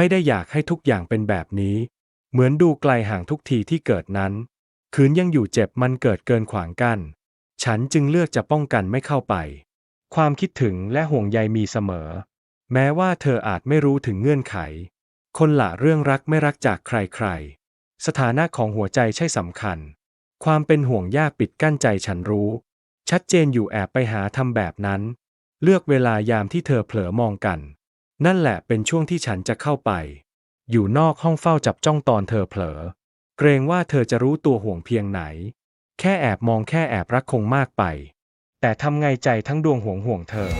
ไม่ได้อยากให้ทุกอย่างเป็นแบบนี้ เหมือนดูไกลห่างทุกทีที่เกิดนั้น คืนยังอยู่เจ็บมันเกิดเกินขวางกัน้นฉันจึงเลือกจะป้องกันไม่เข้าไป ความคิดถึงและห่วงใยมีเสมอ แม้ว่าเธออาจไม่รู้ถึงเงื่อนไข คนละเรื่องรักไม่รักจากใครๆ สถานะของหัวใจใช่สำคัญ ความเป็นห่วงยากปิดกั้นใจฉันรู้ ชัดเจนอยู่แอบไปหาทำแบบนั้น เลือกเวลายามที่เธอเผลอมองกัน นั่นแหละเป็นช่วงที่ฉันจะเข้าไป อยู่นอกห้องเฝ้าจับจ้องตอนเธอเผลอ เกรงว่าเธอจะรู้ตัวห่วงเพียงไหน แค่แอบมองแค่แอบรักคงมากไป แต่ทำไงใจทั้งดวงห่วงห่วงเธอ